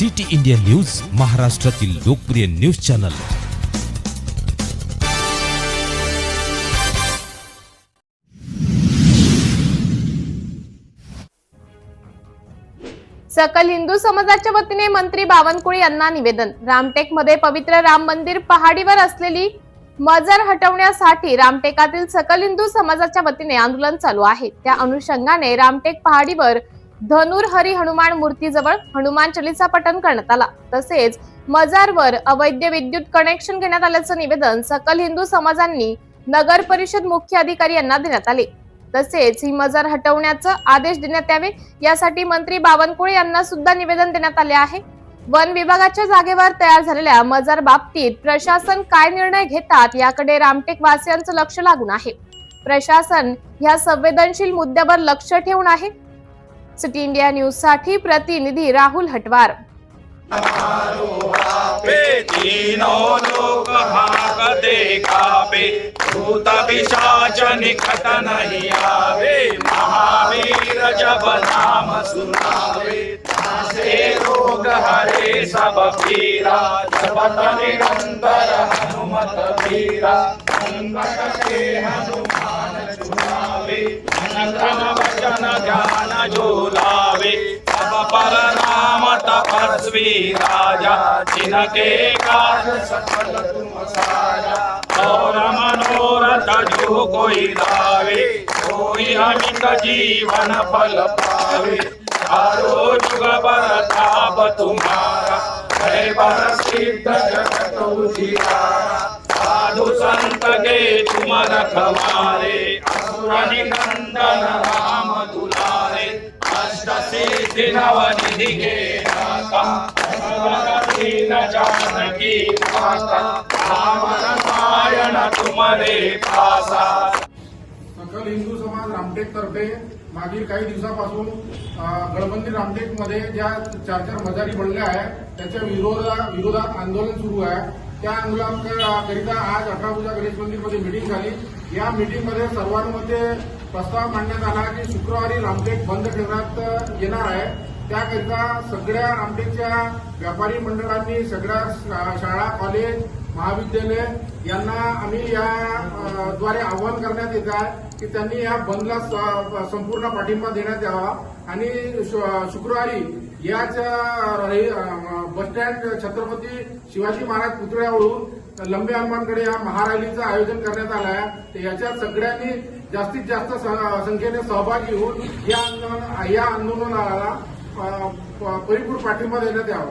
City India news महाराष्ट्रातील लोकप्रिय news channel. सकल हिंदू समाजाच्या वतीने मंत्री बावनकुळे यांना निवेदन. रामटेकमध्ये पवित्र राम मंदिर पहाडीवर असलेली मजर हटवण्यासाठी रामटेकातील सकल हिंदू समाजाच्या वतीने आंदोलन चालू आहे. त्या अनुषंगाने रामटेक पहाडीवर धनुर हरी हनुमान मूर्तीजवळ हनुमान चालीसा पठण करण्यात आला. तसेच मजारवर अवैध विद्युत कनेक्शन घेण्यात आल्याचं निवेदन सकल हिंदू समाजांनी नगर परिषद मुख्य अधिकारी यांना देण्यात आले. तसेच ही मजार हटवण्याचा आदेश देण्यात यावे यासाठी मंत्री बावनकुळे यांना सुद्धा निवेदन देण्यात आले आहे. वन विभागाच्या जागेवर तयार झालेल्या मजार बाबतीत प्रशासन काय निर्णय घेतात याकडे रामटेक वासियांचं लक्ष लागून आहे. प्रशासन ह्या संवेदनशील मुद्द्यावर लक्ष ठेवून आहे. सिटी इंडिया न्यूज़ साठी प्रतिनिधि राहुल हटवार. सब हनुमत वचन ज्ञान जो सब पर नाम तपस्वी राजा। जिनके कार्य सफल तुम साजा। और मनोरथ जो कोई लावे। कोई अमित जीवन फल पावे। चारो जुग बरताप तुम्हारा। है बर सिद्ध जगत उजियारा। साधु संत के तुम रखवारे असुर निकंदन राम जानकी माता रामायण तुम्हारे पासा सकल हिंदू समाज रामटेक तर्फे मागील काही दिवसापासून गडबंदी रामटेकमध्ये ज्या चार चार मजारी बनल्या आहेत त्याच्या विरोधा विरोधात आंदोलन सुरू आहे. त्या आंदोलनाकरिता आज अठरा पूजा गणेश मंदिरमध्ये मिटिंग झाली. या मिटिंगमध्ये सर्वांमध्ये प्रस्ताव मांडण्यात आला की शुक्रवारी रामटेक बंद ठेवण्यात येणार आहे. त्याकरिता सगळ्या रामटेकच्या व्यापारी मंडळांनी सगळ्या शा- शाळा कॉलेज महाविद्यालय यांना आम्ही या द्वारे आवाहन करण्यात येत आहे की त्यांनी या बंदला संपूर्ण पाठिंबा देण्यात यावा. आणि शुक्रवारी याच bus stand bus stand Chhatrapati Shivaji Maharaj पुतळ्यावरून लंबे हनुमानकडे या महारॅलीचं आयोजन करण्यात आलं आहे. तर याच्यात सगळ्यांनी जास्तीत जास्त संख्येने सहभागी होऊन या आंदोलन या आंदोलनाला परिपूर्ण पाठिंबा देण्यात यावा.